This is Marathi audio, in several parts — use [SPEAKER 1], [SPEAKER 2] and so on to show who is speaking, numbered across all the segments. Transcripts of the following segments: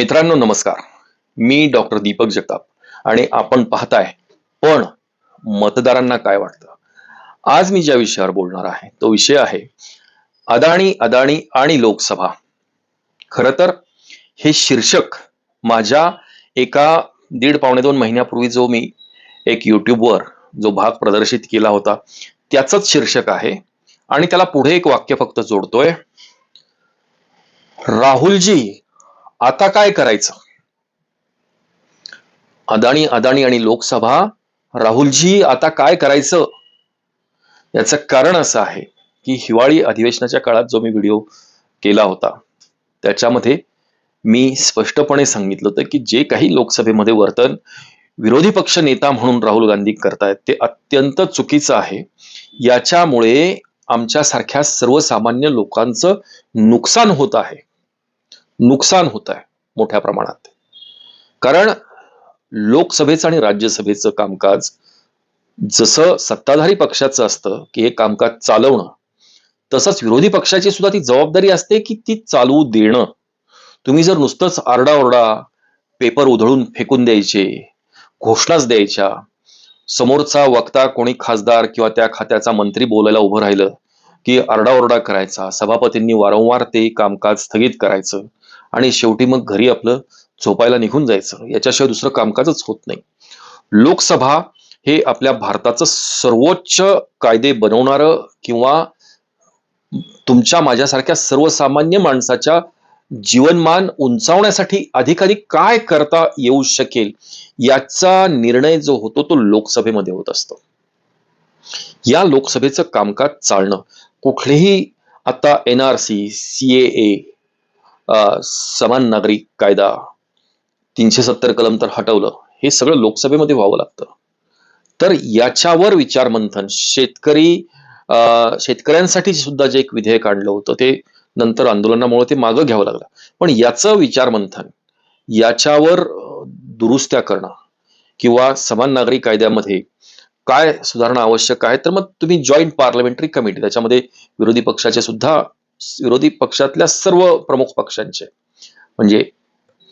[SPEAKER 1] मित्रांनो नमस्कार. मी डॉक्टर दीपक जगताप आणि आपण पाहताय पण मतदारांना काय वाटतं? आज मी ज्या विषयावर बोलणार आहे तो विषय आहे अदाणी अदाणी आणि लोकसभा. खर तर हे शीर्षक माझ्या एका दीड पावणे दोन महिन्यापूर्वी जो मी एक युट्यूबवर जो भाग प्रदर्शित केला होता त्याचंच शीर्षक आहे आणि त्याला पुढे एक वाक्य फक्त जोडतोय. राहुलजी आता काय करायचं? अदाणी अदाणी आणि लोकसभा राहुलजी आता काय करायचं? याचं कारण असं आहे की हिवाळी अधिवेशनाच्या काळात जो मी व्हिडिओ केला होता त्याच्यामध्ये मी स्पष्टपणे सांगितलं होतं की जे काही लोकसभेमध्ये वर्तन विरोधी पक्ष नेता म्हणून राहुल गांधी करतायत ते अत्यंत चुकीचं आहे. याच्यामुळे आमच्यासारख्या सर्वसामान्य लोकांचं नुकसान होत आहे. नुकसान होत आहे मोठ्या प्रमाणात. कारण लोकसभेचं आणि राज्यसभेचं कामकाज जसं सत्ताधारी पक्षाचं असतं की हे कामकाज चालवणं तसंच विरोधी पक्षाची सुद्धा ती जबाबदारी असते की ती चालवू देणं. तुम्ही जर नुसतंच आरडाओरडा पेपर उधळून फेकून द्यायचे घोषणाच द्यायच्या समोरचा वक्ता कोणी खासदार किंवा त्या खात्याचा मंत्री बोलायला उभं राहिलं की आरडाओरडा करायचा सभापतींनी वारंवार ते कामकाज स्थगित करायचं आणि शेवटी मग घरी आपलं झोपायला निघून जायचं. याच्याशिवाय दुसरं कामकाजच होत नाही. लोकसभा हे आपल्या भारताचं सर्वोच्च कायदे बनवणारं किंवा तुमच्या माझ्यासारख्या सर्वसामान्य माणसाच्या जीवनमान उंचावण्यासाठी अधिकाधिक काय करता येऊ शकेल याचा निर्णय जो होतो तो लोकसभेमध्ये होत असतो. या लोकसभेचं कामकाज चालणं कुठलेही आता N R C C A समान नागरिक कायदा तीनशे सत्तर कलम तर हटवलं हे सगळं लोकसभेमध्ये व्हावं लागतं. तर याच्यावर विचार मंथन शेतकरी शेतकऱ्यांसाठी सुद्धा जे एक विधेयक आणलं होतं ते नंतर आंदोलनामुळे ते मागं घ्यावं लागलं. पण याचं विचार मंथन याच्यावर दुरुस्त्या करणं किंवा समान नागरी कायद्यामध्ये काय सुधारणा आवश्यक आहे तर मग तुम्ही जॉईंट पार्लमेंटरी कमिटी त्याच्यामध्ये विरोधी पक्षाचे सुद्धा विरोधी पक्षातल्या सर्व प्रमुख पक्षांचे. म्हणजे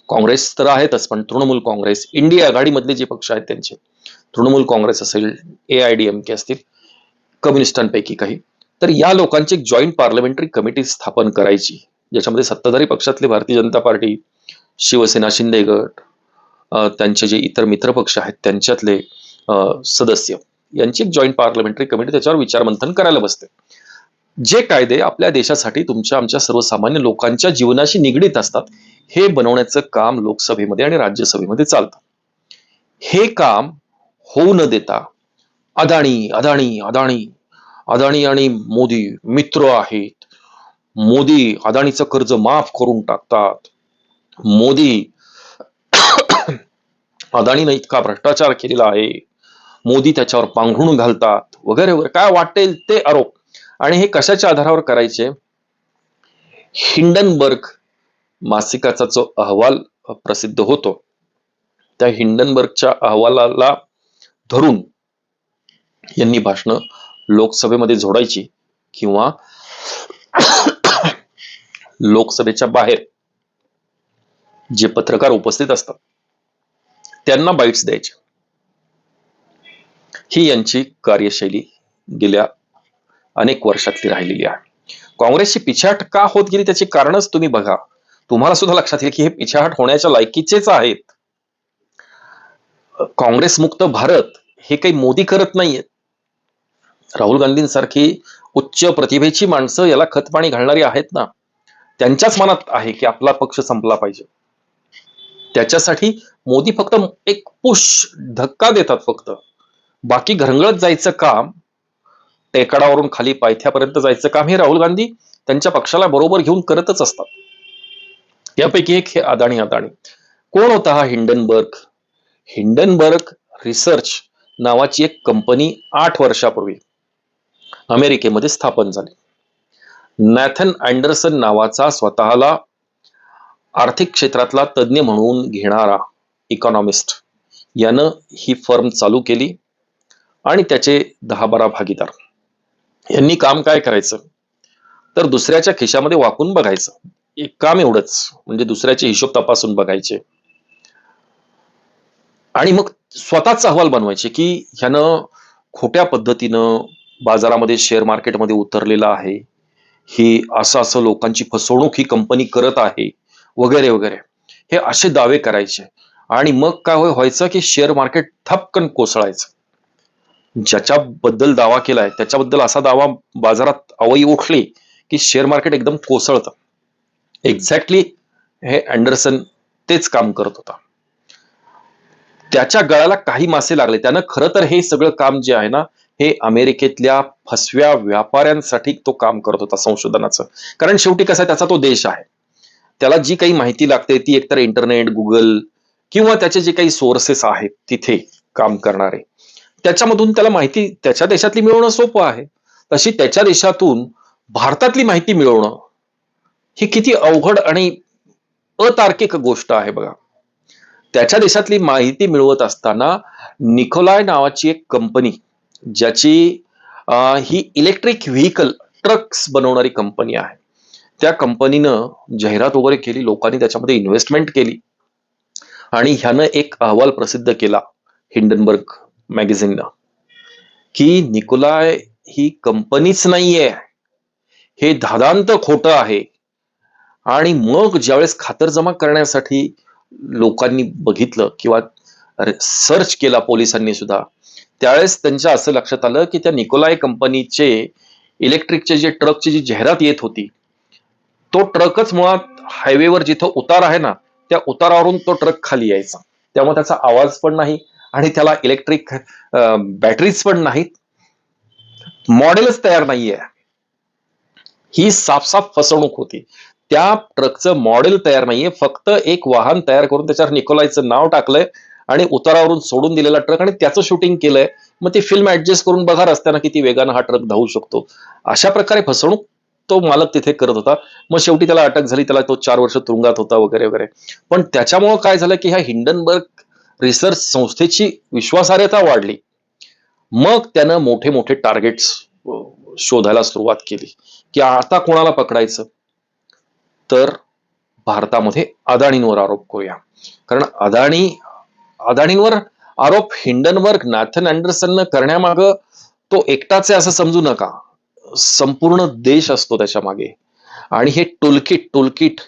[SPEAKER 1] काँग्रेस तर आहेतच पण तृणमूल काँग्रेस इंडिया आघाडीमधले जे पक्ष आहेत त्यांचे. तृणमूल काँग्रेस असेल A I D M K असतील कम्युनिस्टांपैकी काही. तर या लोकांची एक जॉईंट पार्लमेंटरी कमिटी स्थापन करायची. ज्याच्यामध्ये सत्ताधारी पक्षातले भारतीय जनता पार्टी शिवसेना शिंदे गट त्यांचे जे इतर मित्र पक्ष आहेत त्यांच्यातले सदस्य. यांची एक जॉईंट पार्लमेंटरी कमिटी त्याच्यावर विचारमंथन करायला बसते. जे कायदे आपल्या देशासाठी तुमच्या आमच्या सर्वसामान्य लोकांच्या जीवनाशी निगडीत असतात हे बनवण्याचं काम लोकसभेमध्ये आणि राज्यसभेमध्ये चालतं. हे काम होऊ न देता अदाणी अदाणी अदाणी अदाणी आणि मोदी मित्र आहेत. मोदी अदाणीचं कर्ज माफ करून टाकतात. मोदी अदाणीनं इतका भ्रष्टाचार केलेला आहे. मोदी त्याच्यावर पांघरून घालतात. वगैरे वगैरे. काय वाटेल ते आरोप. आणि हे कशाच्या आधारावर करायचे? हिंडनबर्ग मासिकाचा जो अहवाल प्रसिद्ध होतो त्या हिंडनबर्गच्या अहवालाला धरून यांनी भाषणं लोकसभेमध्ये जोडायची किंवा लोकसभेच्या बाहेर जे पत्रकार उपस्थित असतात त्यांना बाईट्स द्यायचे. ही यांची कार्यशैली गेल्या अनेक वर्षातली राहिलेली आहे. काँग्रेसची पिछाट का होत गेली त्याची कारणच तुम्ही बघा. तुम्हाला सुद्धा लक्षात येईल की हे पिछाट होण्याच्या लायकीचेच आहेत. काँग्रेस मुक्त भारत हे काही मोदी करत नाहीयेत राहुल गांधींसारखी उच्च प्रतिभेची माणसं याला खतपाणी घालणारी आहेत ना. त्यांच्याच मनात आहे की आपला पक्ष संपला पाहिजे. त्याच्यासाठी मोदी फक्त एक पुश धक्का देतात फक्त. बाकी घरंगळत जायचं काम टेकडावरून खाली पायथ्यापर्यंत जायचं काम हे राहुल गांधी त्यांच्या पक्षाला बरोबर घेऊन करतच असतात. यापैकी एक हे अदाणी अदाणी. कोण होता हा हिंडनबर्ग? हिंडनबर्ग रिसर्च नावाची एक कंपनी आठ वर्षापूर्वी अमेरिकेमध्ये स्थापन झाली. नॅथन अँडरसन नावाचा स्वतःला आर्थिक क्षेत्रातला तज्ज्ञ म्हणून घेणारा इकॉनॉमिस्ट. यानं ही फर्म चालू केली आणि त्याचे दहा बारा भागीदार. यांनी काम काय करायचं? तर दुसऱ्याच्या खिशामध्ये वाकून बघायचं. एक काम एवढंच. म्हणजे दुसऱ्याचे हिशोब तपासून बघायचे. आणि मग स्वतःच अहवाल बनवायचे की ह्यानं खोट्या पद्धतीनं बाजारामध्ये शेअर मार्केटमध्ये उतरलेलं आहे. ही असं असं लोकांची फसवणूक ही कंपनी करत आहे. वगैरे वगैरे. हे असे दावे करायचे. आणि मग काय हो-, व्हायचं की शेअर मार्केट थपकन कोसळायचं. ज्याच्याबद्दल दावा केलाय त्याच्याबद्दल असा दावा बाजारात अवयी उठली की शेअर मार्केट एकदम कोसळतं. एक्झॅक्टली हे अँडरसन तेच काम करत होता. त्याच्या गळाला काही मासे लागले. त्यानं खरं तर हे सगळं काम जे आहे ना हे अमेरिकेतल्या फसव्या व्यापाऱ्यांसाठी तो काम करत होता संशोधनाचं. कारण शेवटी कसा त्याचा तो देश आहे. त्याला जी काही माहिती लागते ती एकतर इंटरनेट गुगल किंवा त्याचे जे काही सोर्सेस आहेत तिथे काम करणारे. त्याच्यामधून त्याला माहिती त्याच्या देशातली मिळवणं सोपं आहे. तशी त्याच्या देशातून भारतातली माहिती मिळवणं ही किती अवघड आणि अतार्किक गोष्ट आहे बघा. त्याच्या देशातली माहिती मिळवत असताना निकोलाय नावाची एक कंपनी ज्याची ही इलेक्ट्रिक व्हेकल ट्रक्स बनवणारी कंपनी आहे. त्या कंपनीनं जाहिरात वगैरे केली लोकांनी त्याच्यामध्ये इन्व्हेस्टमेंट केली. आणि ह्यानं एक अहवाल प्रसिद्ध केला हिंडनबर्ग. मॅगझिननं की निकोलाय ही कंपनीच नाहीये. हे धादांत खोटं आहे. आणि मग ज्यावेळेस खातरजमा करण्यासाठी लोकांनी बघितलं किंवा सर्च केला पोलिसांनी सुद्धा त्यावेळेस त्यांच्या असं लक्षात आलं की त्या निकोलाय कंपनीचे इलेक्ट्रिकचे जे ट्रकची जी जाहिरात येत होती तो ट्रकच मुळात हायवेवर जिथं उतार आहे ना त्या उतारावरून तो ट्रक खाली यायचा. त्यामुळे त्याचा आवाज पण नाही आणि त्याला इलेक्ट्रिक बॅटरीज पण नाहीत. मॉडेलच तयार नाहीये. ही साफसाफ फसवणूक होती. त्या ट्रकचं मॉडेल तयार नाहीये. फक्त एक वाहन तयार करून त्याच्यावर निकोलायचं नाव टाकलंय आणि उतारावरून सोडून दिलेला ट्रक आणि त्याचं शूटिंग केलंय. मग ती फिल्म ऍडजस्ट करून बघा रस्त्यानं किती वेगानं हा ट्रक धावू शकतो. अशा प्रकारे फसवणूक तो मालक तिथे करत होता. मग शेवटी त्याला अटक झाली. त्याला तो चार वर्ष तुरुंगात होता वगैरे वगैरे. पण त्याच्यामुळं काय झालं की ह्या हिंडनबर्ग रिसर्च संस्थेची विश्वासार्हता वाढली. मग त्यानं मोठे मोठे टार्गेट्स शोधायला सुरुवात केली. की आता कोणाला पकडायचं? तर भारतामध्ये अदाणींवर आरोप करूया. कारण अदाणी अदाणींवर आरोप हिंडनबर्ग नॅथन अँडरसननं करण्यामाग तो एकटाच आहे असं समजू नका. संपूर्ण देश असतो त्याच्यामागे. आणि हे टोलकिट टोलकिट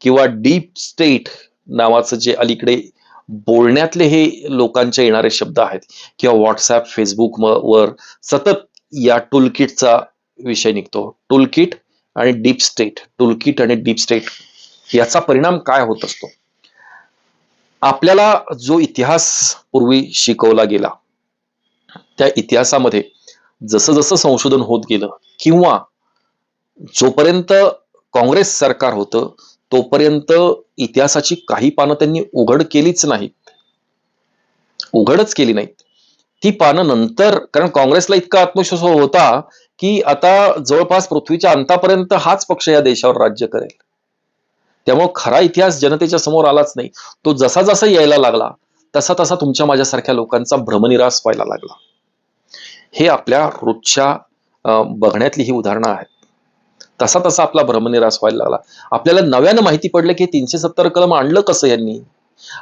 [SPEAKER 1] किंवा डीप स्टेट नावाचं जे अलीकडे बोलण्यातले हे लोकांचे येणारे शब्द आहेत किंवा व्हॉट्सअप फेसबुक वर सतत या टूलकिटचा विषय निघतो. टूलकिट आणि डीप स्टेट टूलकिट आणि डीप स्टेट याचा परिणाम काय होत असतो? आपल्याला जो इतिहास पूर्वी शिकवला गेला त्या इतिहासामध्ये जसं जसं संशोधन होत गेलं किंवा जोपर्यंत काँग्रेस सरकार होतं तोपर्यंत इतिहासाची काही पानं त्यांनी उघड केलीच नाहीत उघडच केली नाहीत. ती पानं नंतर कारण काँग्रेसला इतका आत्मविश्वास होता की आता जवळपास पृथ्वीच्या अंतापर्यंत हाच पक्ष या देशावर राज्य करेल. त्यामुळे खरा इतिहास जनतेच्या समोर आलाच नाही. तो जसा जसा यायला लागला तसा तसा तुमच्या माझ्यासारख्या लोकांचा भ्रमनिरास व्हायला लागला. हे आपल्या रोजच्या बघण्यातली ही उदाहरणं आहेत. तसा तसा आपला भ्रमनिरास व्हायला लागला. आपल्याला नव्यानं माहिती पडलं की तीनशे सत्तर कलम आणलं कसं यांनी?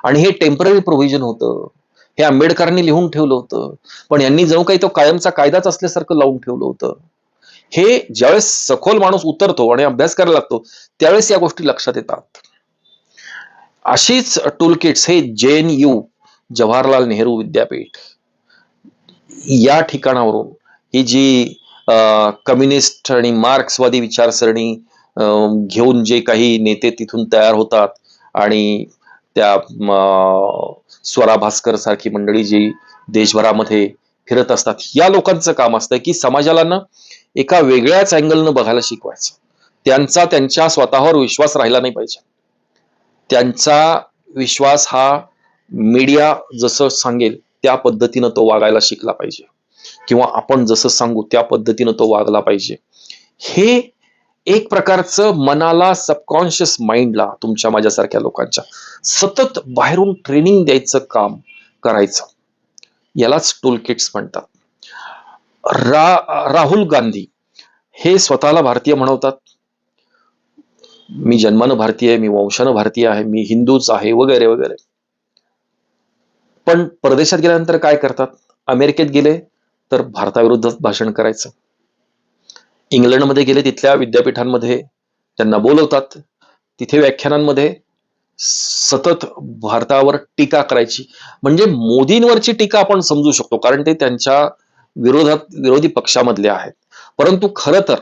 [SPEAKER 1] आणि हे टेंपररी प्रोव्हिजन होतं. हे आंबेडकरांनी लिहून ठेवलं होतं. पण यांनी जणू काही तो कायमचा कायदाच असल्यासारखं लावून ठेवलं होतं. हे ज्यावेळेस सखोल माणूस उतरतो आणि अभ्यास करायला लागतो त्यावेळेस या गोष्टी लक्षात येतात. अशीच टूल किट्स हे जे एन यू जवाहरलाल नेहरू विद्यापीठ या ठिकाणावरून ही जी कम्युनिस्ट आणि मार्क्सवादी विचारसरणी अं, घेऊन जे काही नेते तिथून तयार होतात आणि त्या स्वरा भास्कर सारखी मंडळी जी देशभरामध्ये फिरत असतात या लोकांचं काम असतं की समाजाला ना एका वेगळ्याच अँगलनं बघायला शिकवायचं. त्यांचा त्यांच्या स्वतःवर विश्वास राहिला नाही पाहिजे. त्यांचा विश्वास हा मीडिया जसं सांगेल त्या पद्धतीनं तो वागायला शिकला पाहिजे. किंवा आपण जसं सांगू त्या पद्धतीनं तो वागला पाहिजे. हे एक प्रकारचं मनाला सबकॉन्शियस माइंडला तुमच्या माझ्यासारख्या लोकांच्या सतत बाहेरून ट्रेनिंग द्यायचं काम करायचं. यालाच टूल किट्स म्हणतात. रा राहुल गांधी हे स्वतःला भारतीय म्हणवतात. मी जन्मानं भारतीय आहे मी वंशानं भारतीय आहे मी हिंदूच आहे वगैरे वगैरे. पण परदेशात गेल्यानंतर काय करतात? अमेरिकेत गेले तर भारताविरुद्धच भाषण करायचं. इंग्लंडमध्ये गेले तिथल्या विद्यापीठांमध्ये त्यांना बोलवतात. तिथे व्याख्यानांमध्ये सतत भारतावर टीका करायची. म्हणजे मोदींवरची टीका आपण समजू शकतो कारण ते त्यांच्या विरोधात विरोधी पक्षामधले आहेत. परंतु खरं तर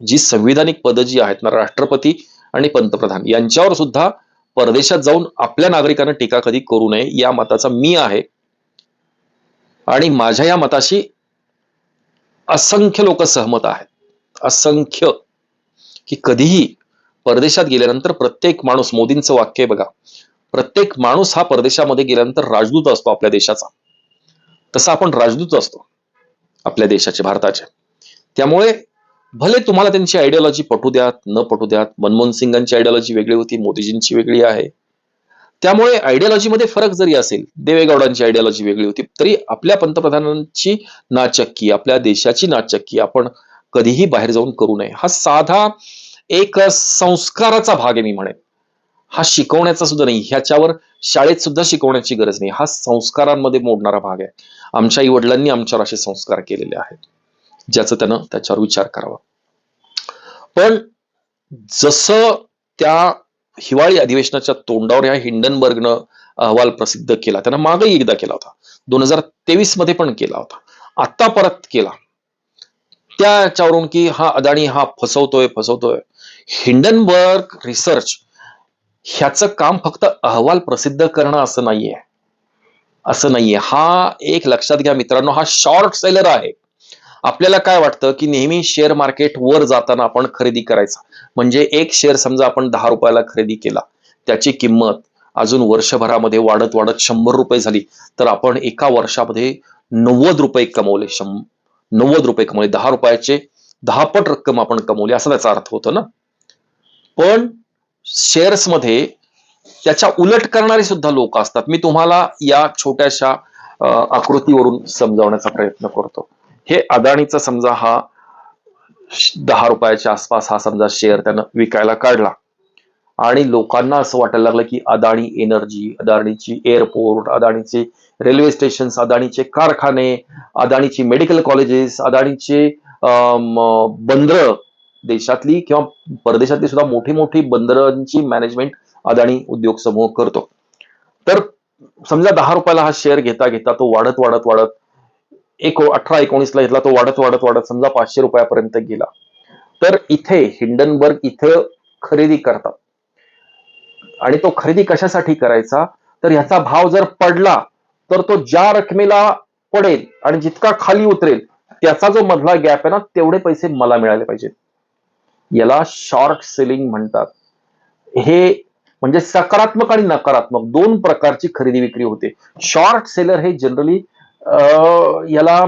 [SPEAKER 1] जी संविधानिक पदं जी आहेत ना राष्ट्रपती आणि पंतप्रधान यांच्यावर सुद्धा परदेशात जाऊन आपल्या नागरिकांना टीका कधी करू नये या मताचा मी आहे. आणि माझ्या या मताशी असंख्य लोक सहमत आहेत. असंख्य. की कधीही परदेशात गेल्यानंतर प्रत्येक माणूस मोदींचं वाक्य बघा प्रत्येक माणूस हा परदेशामध्ये गेल्यानंतर राजदूत असतो आपल्या देशाचा. तसा आपण राजदूत असतो आपल्या देशाचे भारताचे. त्यामुळे भले तुम्हाला त्यांची आयडियोलॉजी पटू द्यात न पटू द्यात मनमोहन सिंगांची आयडियोलॉजी वेगळी होती मोदीजींची वेगळी आहे त्यामुळे आयडियॉलॉजीमध्ये फरक जरी असेल देवेगौडांची आयडियॉलॉजी वेगळी होती तरी आपल्या पंतप्रधानांची नाचक्की आपल्या देशाची नाचक्की आपण कधीही बाहेर जाऊन करू नये. हा साधा एक संस्काराचा भाग आहे मी म्हणेन. हा शिकवण्याचा सुद्धा नाही ह्याच्यावर शाळेत सुद्धा शिकवण्याची गरज नाही. हा संस्कारांमध्ये मोडणारा भाग आहे. आमच्या आई वडिलांनी आमच्यावर असे संस्कार केलेले आहेत. ज्याचं त्यानं त्याच्यावर विचार करावा. पण जसं त्या हिवाळी अधिवेशनाच्या तोंडावर या हिंडनबर्गनं अहवाल प्रसिद्ध केला. त्यानं मागही एकदा केला होता. दोन हजार तेवीसमध्ये पण केला होता. आता परत केला. त्याच्यावरून की हा अदाणी हा फसवतोय फसवतोय. हिंडनबर्ग रिसर्च ह्याचं काम फक्त अहवाल प्रसिद्ध करणं असं नाहीये. असं नाहीये. हा एक लक्षात घ्या मित्रांनो हा शॉर्ट सेलर आहे. आपल्याला काय वाटतं की नेहमी शेअर मार्केट वर जाताना आपण खरेदी करायचा? म्हणजे एक शेअर समजा आपण दहा रुपयाला खरेदी केला त्याची किंमत अजून वर्षभरामध्ये वाढत वाढत शंभर रुपये झाली तर आपण एका वर्षामध्ये नव्वद रुपये कमवले शं नव्वद रुपये कमवले दहा रुपयाचे दहा पट रक्कम आपण कमवली असा त्याचा अर्थ होतो ना? पण शेअर्समध्ये त्याच्या उलट करणारे सुद्धा लोक असतात. मी तुम्हाला या छोट्याशा आकृतीवरून समजावण्याचा प्रयत्न करतो. हे अदाणीचा समजा हा दहा रुपयाच्या आसपास हा समजा शेअर त्यानं विकायला काढला. आणि लोकांना असं वाटायला लागलं की अदाणी एनर्जी अदाणीची एअरपोर्ट अदाणीचे रेल्वे स्टेशन अदाणीचे कारखाने अदाणीची मेडिकल कॉलेजेस अदाणीचे बंदर देशातली किंवा परदेशातली सुद्धा मोठी मोठी बंदरांची मॅनेजमेंट अदाणी उद्योग समूह करतो. तर समजा दहा रुपयाला हा शेअर घेता घेता तो वाढत वाढत वाढत एक अठरा एकोणीसला घेतला तो वाढत वाढत वाढत समजा पाचशे रुपयापर्यंत गेला. तर इथे हिंडनबर्ग इथं खरेदी करतात. आणि तो खरेदी कशासाठी करायचा? तर ह्याचा भाव जर पडला तर तो ज्या रकमेला पडेल आणि जितका खाली उतरेल त्याचा जो मधला गॅप आहे ना तेवढे पैसे मला मिळाले पाहिजेत याला शॉर्ट सेलिंग म्हणतात. हे म्हणजे सकारात्मक आणि नकारात्मक दोन प्रकारची खरेदी विक्री होते. शॉर्ट सेलर हे जनरली याला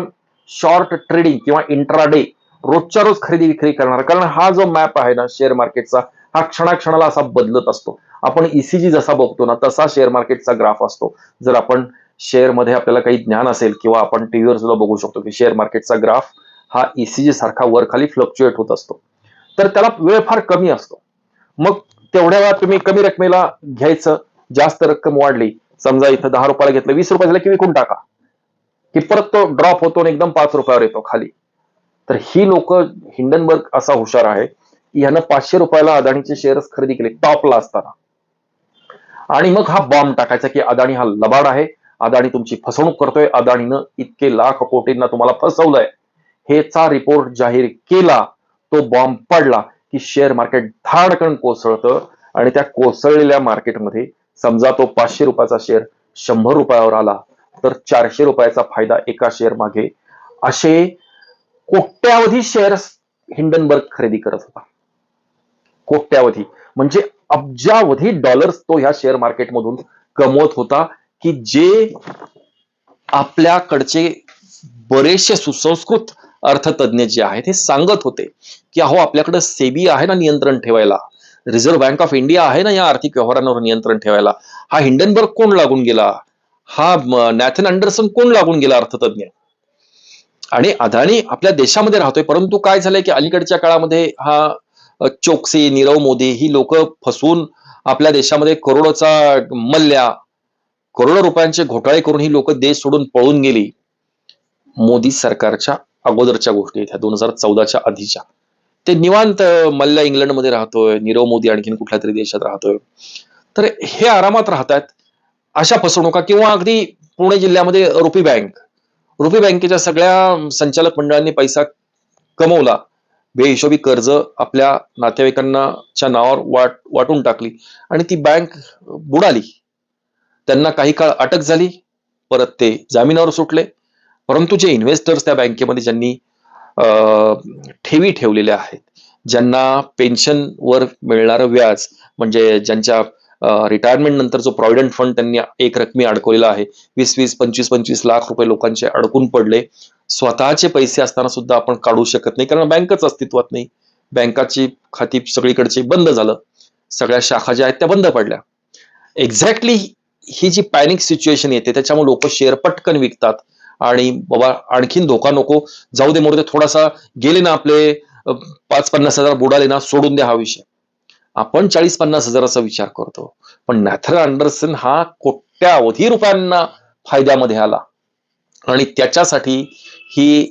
[SPEAKER 1] शॉर्ट ट्रेडिंग किंवा इंट्राडे रोजच्या रोज खरेदी विक्री करणार. कारण हा जो मॅप आहे ना शेअर मार्केटचा हा क्षणाक्षणाला असा बदलत असतो. आपण ईसीजी जसा बघतो ना तसा शेअर मार्केटचा ग्राफ असतो. जर आपण शेअरमध्ये आपल्याला काही ज्ञान असेल किंवा आपण टीव्हीवर सुद्धा बघू शकतो की शेअर मार्केटचा ग्राफ हा ईसीजी सारखा वर खाली फ्लक्च्युएट होत असतो. तर त्याला वेळ फार कमी असतो. मग तेवढ्या वेळात तुम्ही कमी रकमेला घ्यायचं जास्त रक्कम वाढली समजा इथं दहा रुपयाला घेतलं वीस रुपये झालं की विकून टाका. की परत तो ड्रॉप होतो आणि एकदम पाच रुपयावर येतो खाली. तर ही लोक हिंडनबर्ग असा हुशार आहे की ह्यानं पाचशे रुपयाला अदानीचे शेअर्स खरेदी केले टॉपला असताना. आणि मग हा बॉम्ब टाकायचा की अदानी हा लबाड आहे अदानी तुमची फसवणूक करतोय अदानीनं इतके लाख कोटींना तुम्हाला फसवलंय. हेचा रिपोर्ट जाहीर केला तो बॉम्ब पडला की शेअर मार्केट धाडकन कोसळतं आणि त्या कोसळलेल्या मार्केटमध्ये समजा तो पाचशे रुपयाचा शेअर शंभर रुपयावर आला तर चारशे रुपयाचा फायदा एका शेअर मागे. असे कोट्यावधी शेअर्स हिंडनबर्ग खरेदी करत होता. कोट्यावधी. म्हणजे अब्जावधी डॉलर्स तो ह्या शेअर मार्केटमधून कमवत होता की जे आपल्याकडचे बरेचसे सुसंस्कृत अर्थतज्ञ जे आहेत हे सांगत होते की अहो आपल्याकडे सेबी आहे ना नियंत्रण ठेवायला? रिझर्व्ह बँक ऑफ इंडिया आहे ना या आर्थिक व्यवहारांवर नियंत्रण ठेवायला? हा हिंडनबर्ग कोण लागून गेला? हा नॅथन अँडरसन कोण लागून गेला अर्थतज्ञ? आणि अदानी आपल्या देशामध्ये राहतोय परंतु काय झालंय की अलीकडच्या काळामध्ये हा चोक्सी नीरव मोदी ही लोक फसवून आपल्या देशामध्ये करोडोचा मल्ल्या करोडो रुपयांचे घोटाळे करून ही लोक देश सोडून पळून गेली. मोदी सरकारच्या अगोदरच्या गोष्टी आहेत ह्या दोन हजार चौदाच्या आधीच्या. ते निवांत मल्ल्या इंग्लंडमध्ये राहतोय नीरव मोदी आणखीन कुठल्या तरी देशात राहतोय. तर हे आरामात राहतात अशा फसवणुका किंवा अगदी पुणे जिल्ह्यामध्ये रुपी बँक रुपी बँकेच्या सगळ्या संचालक मंडळांनी पैसा कमवला. बेहिशोबी कर्ज आपल्या नातेवाईकांनाच्या नावावर वाट वाटून टाकली आणि ती बँक बुडाली. त्यांना काही काळ अटक झाली. परत ते जामिनावर सुटले. परंतु जे इन्व्हेस्टर्स त्या बँकेमध्ये ज्यांनी ठेवी ठेवलेल्या आहेत ज्यांना पेन्शनवर मिळणारं व्याज म्हणजे ज्यांच्या रिटायरमेंट नंतर जो प्रॉव्हिडंट फंड त्यांनी एक रकमी अडकवलेला आहे. वीस वीस पंचवीस पंचवीस लाख रुपये लोकांचे अडकून पडले. स्वतःचे पैसे असताना सुद्धा आपण काढू शकत नाही कारण बँकच अस्तित्वात नाही. बँकाची खाती सगळीकडची बंद झालं. सगळ्या शाखा ज्या आहेत त्या बंद पडल्या. एक्झॅक्टली ही जी पॅनिक सिच्युएशन येते त्याच्यामुळे लोक शेअर पटकन विकतात. आणि बाबा आणखीन धोका नको. जाऊ दे मोठे थोडासा गेले ना आपले पाच पन्नास हजार बुडाले ना सोडून द्या हा विषय. आपण चाळीस पन्नास हजाराचा विचार करतो. पण नॅथर अँडरसन हा कोट्यावधी रुपयांना फायद्यामध्ये आला. आणि त्याच्यासाठी ही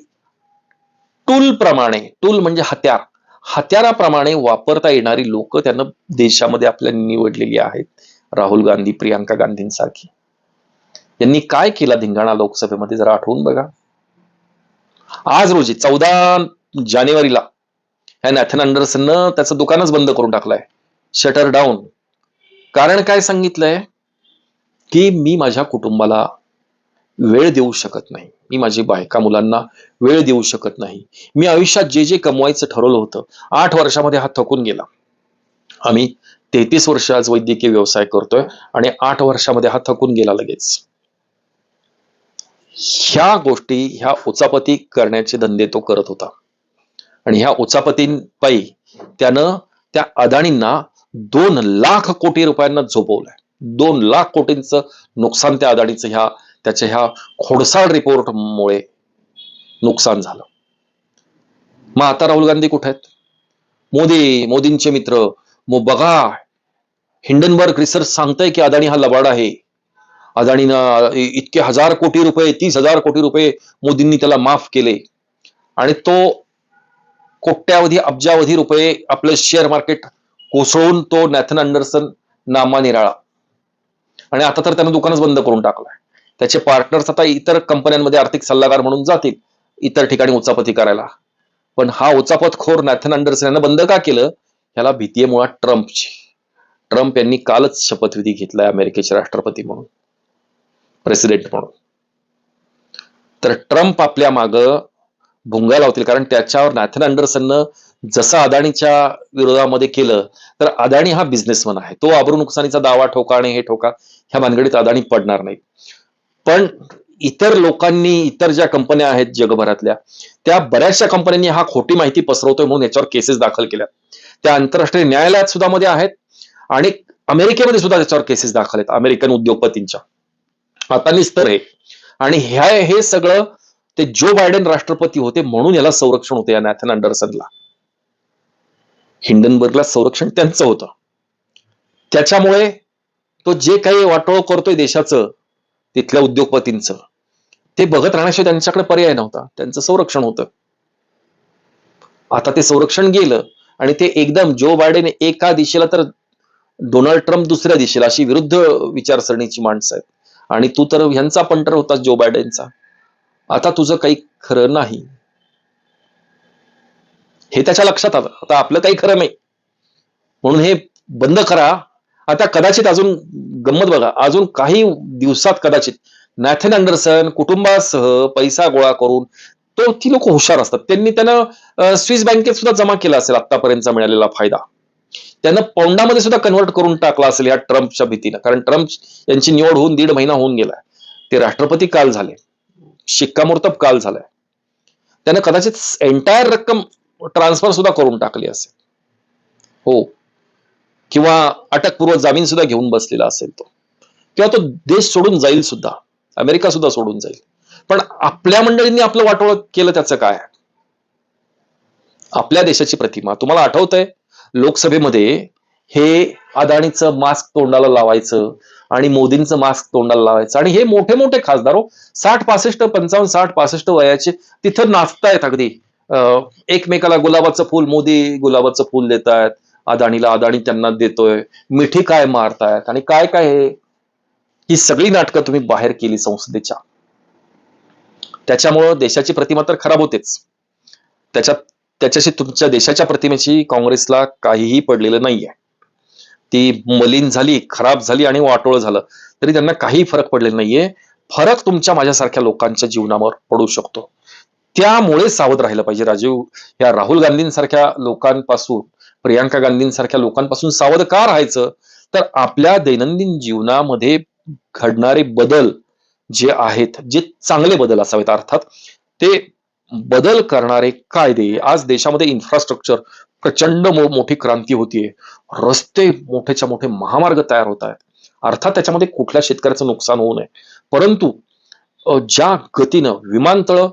[SPEAKER 1] टूल प्रमाणे टूल म्हणजे हत्यार हत्याराप्रमाणे वापरता येणारी लोक त्यांना देशामध्ये आपल्या निवडलेली आहेत. राहुल गांधी प्रियांका गांधींसारखी. यांनी काय केला धिंगाणा लोकसभेमध्ये? जरा आठवून बघा. आज रोजी चौदा जानेवारीला ह्या नॅथन अँडरसननं त्याचं दुकानच बंद करून टाकलंय. शटर डाऊन कारण काय सांगितलंय? की मी माझ्या कुटुंबाला वेळ देऊ शकत नाही. मी माझी बायका मुलांना वेळ देऊ शकत नाही. मी आयुष्यात जे जे कमवायचं ठरवलं होतं आठ वर्षामध्ये हा थकून गेला. आम्ही तेहतीस वर्ष आज वैद्यकीय व्यवसाय करतोय आणि आठ वर्षामध्ये हा थकून गेला लगेच. ह्या गोष्टी ह्या उचापती करण्याचे धंदे तो करत होता. आणि ह्या उचापतींपायी त्यानं त्या अदाणींना दोन लाख कोटी रुपयांना झोपवलंय. दोन लाख कोटींचं नुकसान त्या अदाणीचं ह्या त्याच्या ह्या खोडसाळ रिपोर्टमुळे नुकसान झालं. मग आता राहुल गांधी कुठे आहेत? मोदी मोदींचे मित्र मग बघा हिंडनबर्ग रिसर्च सांगतंय की अदाणी हा लबाड आहे. अदाणीनं इतके हजार कोटी रुपये तीस हजार कोटी रुपये मोदींनी त्याला माफ केले. आणि तो कोट्यावधी अब्जावधी रुपये आपलं शेअर मार्केट कोसळून तो नॅथन अँडरसन नामा निराळा आणि आता तर त्यानं दुकानच बंद करून टाकलाय. त्याचे पार्टनर्स आता इतर कंपन्यांमध्ये आर्थिक सल्लागार म्हणून जातील इतर ठिकाणी उचापती करायला. पण हा उचापतखोर नॅथन अँडरसन यानं बंद का केलं? ह्याला भीतीये मुळात ट्रम्पची. ट्रम्प यांनी कालच शपथविधी घेतलाय अमेरिकेचे राष्ट्रपती म्हणून. प्रेसिडेंट म्हणून. तर ट्रम्प आपल्या माग भुंगा लावतील कारण त्याच्यावर नॅथन अँडरसननं जसं अदानीच्या विरोधामध्ये केलं तर अदाणी हा बिझनेसमन आहे. तो आबरू नुकसानीचा दावा ठोका आणि हे ठोका ह्या भानगडीत अदाणी पडणार नाही पण इतर लोकांनी इतर ज्या कंपन्या आहेत जगभरातल्या त्या बऱ्याचशा कंपन्यांनी हा खोटी माहिती पसरवतोय म्हणून याच्यावर केसेस दाखल केल्या. त्या आंतरराष्ट्रीय न्यायालयात सुद्धा मध्ये आहेत आणि अमेरिकेमध्ये सुद्धा त्याच्यावर केसेस दाखल आहेत अमेरिकन उद्योगपतींच्या. आता निस्तर हे. आणि ह्या हे सगळं ते जो बायडेन राष्ट्रपती होते म्हणून याला संरक्षण होते या नॅथन अँडरसनला हिंडनबर्गला संरक्षण त्यांचं होतं. त्याच्यामुळे तो जे काही वाटोळ करतोय देशाचं तिथल्या उद्योगपतींचं ते बघत राहण्याशिवाय त्यांच्याकडे पर्याय नव्हता. त्यांचं संरक्षण होतं. आता ते संरक्षण गेलं आणि ते एकदम जो बायडेन एका दिशेला तर डोनाल्ड ट्रम्प दुसऱ्या दिशेला अशी विरुद्ध विचारसरणीची माणसं आहेत. आणि तू तर ह्यांचा पंटर होतास जो बायडेनचा. आता तुझं काही खरं नाही. हे त्याच्या लक्षात आलं. आता आपलं काही खरं नाही. म्हणून हे बंद करा. आता कदाचित अजून गंमत बघा अजून काही दिवसात कदाचित नॅथन अँडरसन कुटुंबासह पैसा गोळा करून तो ती लोक हुशार असतात. त्यांनी त्यानं स्विस बँकेत सुद्धा जमा केला असेल आतापर्यंतचा मिळालेला फायदा. त्यानं पौंडामध्ये सुद्धा कन्वर्ट करून टाकला असेल या ट्रम्पच्या भीतीनं. कारण ट्रम्प यांची निवड होऊन दीड महिना होऊन गेलाय. ते राष्ट्रपती काल झाले. शिक्कामोर्तब काल झालाय. त्यानं कदाचित एंटायर रक्कम ट्रान्सफर सुद्धा करून टाकली असेल. हो. किंवा अटकपूर्व जामीन सुद्धा घेऊन बसलेला असेल तो. किंवा तो देश सोडून जाईल सुद्धा. अमेरिका सुद्धा सोडून जाईल. पण आपल्या मंडळींनी आपलं वाटोळ केलं त्याचं काय? आपल्या देशाची प्रतिमा. तुम्हाला आठवतंय? लोकसभेमध्ये हे अदाणीचं मास्क तोंडाला लावायचं आणि मोदींचं मास्क तोंडाला लावायचं आणि हे मोठे मोठे खासदार हो साठ पासष्ट पंचावन्न साठ पासष्ट वयाचे तिथं नाचतायत अगदी. एकमेकाला गुलाबाचं फुल मोदी गुलाबाचं फुल देत आहेत अदाणीला अदाणी त्यांना देतोय. मिठी काय मारतायत? आणि काय काय हे? ही सगळी नाटकं तुम्ही बाहेर केली संसदेच्या. त्याच्यामुळं देशाची प्रतिमा तर खराब होतेच. त्याच्यात त्याच्याशी तुमच्या देशाच्या प्रतिमेची काँग्रेसला काहीही पडलेलं नाहीये. ती मलिन झाली खराब झाली आणि वाटोळ झालं. तरी त्यांना काही फरक पडलेला नाहीये. फरक तुमच्या माझ्यासारख्या लोकांच्या जीवनावर पडू शकतो. त्यामुळे सावध राहिलं पाहिजे राजीव. या राहुल गांधींसारख्या लोकांपासून प्रियांका गांधींसारख्या लोकांपासून सावध का राहायचं? तर आपल्या दैनंदिन जीवनामध्ये घडणारे बदल जे आहेत जे चांगले बदल असावेत अर्थात ते बदल करणारे कायदे. आज देशामध्ये इन्फ्रास्ट्रक्चर प्रचंड मो- मोठी क्रांती होतीये. रस्ते मोठेच्या मोठे महामार्ग तयार होत आहेत. अर्थात त्याच्यामध्ये कुठल्या शेतकऱ्याचं नुकसान होऊ नये. परंतु ज्या गतीनं विमानतळ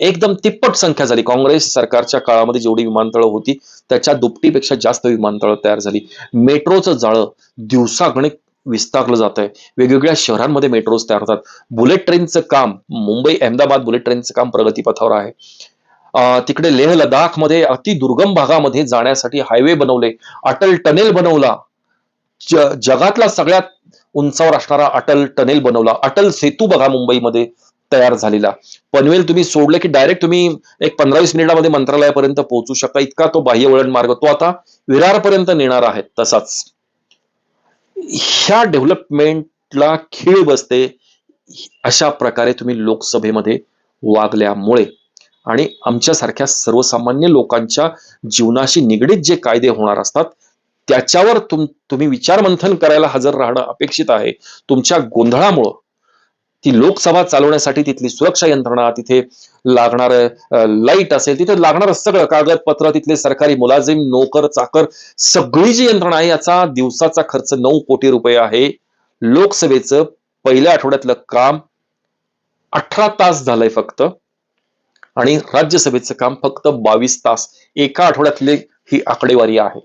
[SPEAKER 1] एकदम तिप्पट संख्या झाली. काँग्रेस सरकारच्या काळामध्ये जेवढी विमानतळं होती त्याच्या दुपटीपेक्षा जास्त विमानतळं तयार झाली. मेट्रोचं जाळं दिवसागणिक विस्तारलं जात आहे वेगवेगळ्या शहरांमध्ये मेट्रोज तयार होतात. बुलेट ट्रेनचं काम मुंबई अहमदाबाद बुलेट ट्रेनचं काम प्रगतीपथावर आहे. तिकडे लेह लडाखमध्ये अति दुर्गम भागामध्ये जाण्यासाठी हायवे बनवले. अटल टनेल बनवला. ज- जगातला सगळ्यात उंचावर असणारा अटल टनेल बनवला. अटल सेतू बघा मुंबईमध्ये. तयार झालेला. पनवेल तुम्ही सोडलं की डायरेक्ट तुम्ही एक पंधरा वीस मिनिटामध्ये मंत्रालयापर्यंत पोहोचू शकता. इतका तो बाह्य वळण मार्ग. तो आता विरारपर्यंत नेणार आहे. तसाच. ह्या डेव्हलपमेंटला खीळ बसते. अशा प्रकारे तुम्ही लोकसभेमध्ये वागल्यामुळे आणि आमच्यासारख्या सर्वसामान्य लोकांच्या जीवनाशी निगडीत जे कायदे होणार असतात त्याच्यावर तुम तुम्ही विचारमंथन करायला हजर राहणं अपेक्षित आहे. तुमच्या गोंधळामुळं ती लोकसभा चालवण्यासाठी तिथली सुरक्षा यंत्रणा तिथे लागणार लाइट असेल तिथे लागणार सगळं. कागदपत्र तिथले सरकारी मुलाजिम नोकर चाकर सगळी जी यंत्रणा आहे याचा दिवसाचा खर्च नऊ कोटी रुपये आहे. लोकसभेचं पहिल्या आठवड्यातलं काम अठरा तास झालंय फक्त. आणि राज्यसभेचं काम फक्त बावीस तास. एका आठवड्यातली ही आकडेवारी आहे.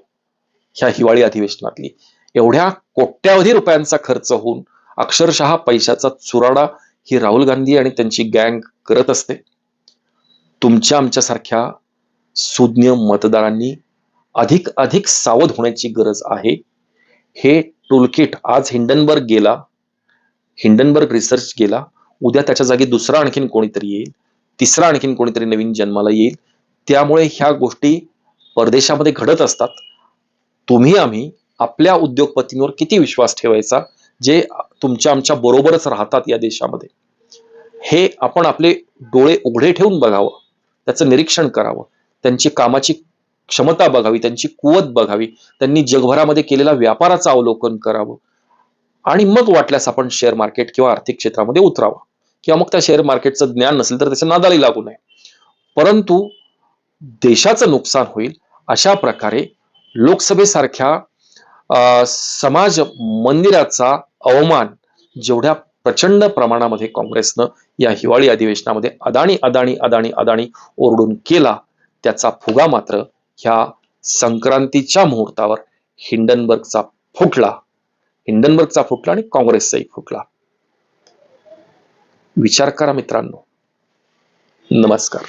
[SPEAKER 1] ह्या हिवाळी अधिवेशनातली. एवढ्या कोट्यावधी रुपयांचा खर्च होऊन अक्षरशः पैशाचा चुराडा ही राहुल गांधी आणि त्यांची गँग करत असते. तुमच्या आमच्यासारख्या सुज्ञ मतदारांनी अधिक अधिक सावध होण्याची गरज आहे. हे टूलकिट आज हिंडनबर्ग गेला हिंडनबर्ग रिसर्च गेला. उद्या त्याच्या जागी दुसरा आणखीन कोणीतरी येईल तिसरा आणखीन कोणीतरी नवीन जन्माला येईल. त्यामुळे ह्या गोष्टी परदेशामध्ये घडत असतात. तुम्ही आम्ही आपल्या उद्योगपतींवर किती विश्वास ठेवायचा? जे तुमच्या आमच्या बरोबरच राहतात या देशामध्ये हे आपण आपले डोळे उघडे ठेवून बघावं त्याचं निरीक्षण करावं त्यांची कामाची क्षमता बघावी त्यांची कुवत बघावी त्यांनी जगभरामध्ये केलेल्या व्यापाराचं अवलोकन करावं आणि मग वाटल्यास आपण शेअर मार्केट किंवा आर्थिक क्षेत्रामध्ये उतरावं. किंवा मग त्या शेअर मार्केटचं ज्ञान नसेल तर त्याच्या नादाली लागू नये. परंतु देशाचं नुकसान होईल अशा प्रकारे लोकसभेसारख्या समाज मंदिराचा अवमान जेवढ्या प्रचंड प्रमाणामध्ये काँग्रेसनं या हिवाळी अधिवेशनामध्ये अदाणी अदाणी अदाणी अदाणी ओरडून केला त्याचा फुगा मात्र ह्या संक्रांतीच्या मुहूर्तावर हिंडनबर्गचा फुटला. हिंडनबर्गचा फुटला आणि काँग्रेसचाही फुटला. विचार करा मित्रांनो. नमस्कार.